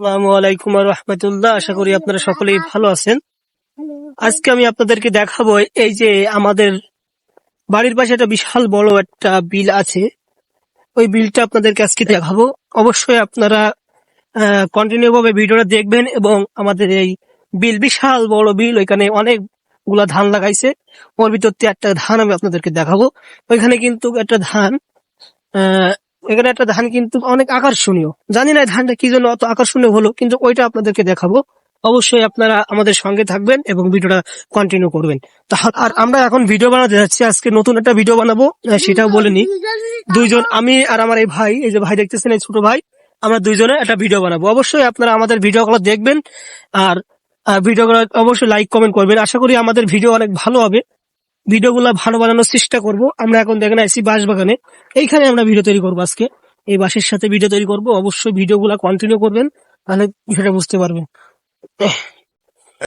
আসসালামু আলাইকুম রহমতুল্লাহ। আশা করি আপনারা সকলেই ভালো আছেন। আজকে আমি আপনাদেরকে দেখাবো এই যে আমাদের বাড়ির পাশে একটা বিশাল বড় একটা বিল আছে। ওই বিলটা আপনাদেরকে আজকে দেখাবো। অবশ্যই আপনারা কন্টিনিউ ভাবে ভিডিওটা দেখবেন এবং আমাদের এই বিল বিশাল বড় বিল ওইখানে অনেকগুলা ধান লাগাইছে। ওর ভিতর একটা ধান আমি আপনাদেরকে দেখাবো। ওইখানে কিন্তু একটা ধান আহ, এখানে একটা ধান কিন্তু অনেক আকর্ষণীয়। জানি না ধানটা কি জন্য অত আকর্ষণীয় হলো, কিন্তু ওইটা আপনাদেরকে দেখাবো। অবশ্যই আপনারা আমাদের সঙ্গে থাকবেন এবং ভিডিওটা কন্টিনিউ করবেন। আর আমরা এখন ভিডিও বানাতে যাচ্ছি। আজকে নতুন একটা ভিডিও বানাবো সেটাও বলিনি দুইজন আমি আর আমার এই ভাই, এই যে ভাই দেখতেছেন, এই ছোট ভাই, আমরা দুইজনে একটা ভিডিও বানাবো। অবশ্যই আপনারা আমাদের ভিডিওগুলো দেখবেন, আর ভিডিওগুলো অবশ্যই লাইক কমেন্ট করবেন। আশা করি আমাদের ভিডিও অনেক ভালো হবে। ভিডিওগুলো ভালো বানানোর চেষ্টা করব। আমরা এখন দেখেন আইসি বাঁশ বাগানে এইখানে আমরা ভিডিও তৈরি করব আজকে। এই বাঁশের সাথে ভিডিও তৈরি করব। অবশ্যই ভিডিওগুলো কন্টিনিউ করবেন, তাহলে বিষয়টা বুঝতে পারবেন।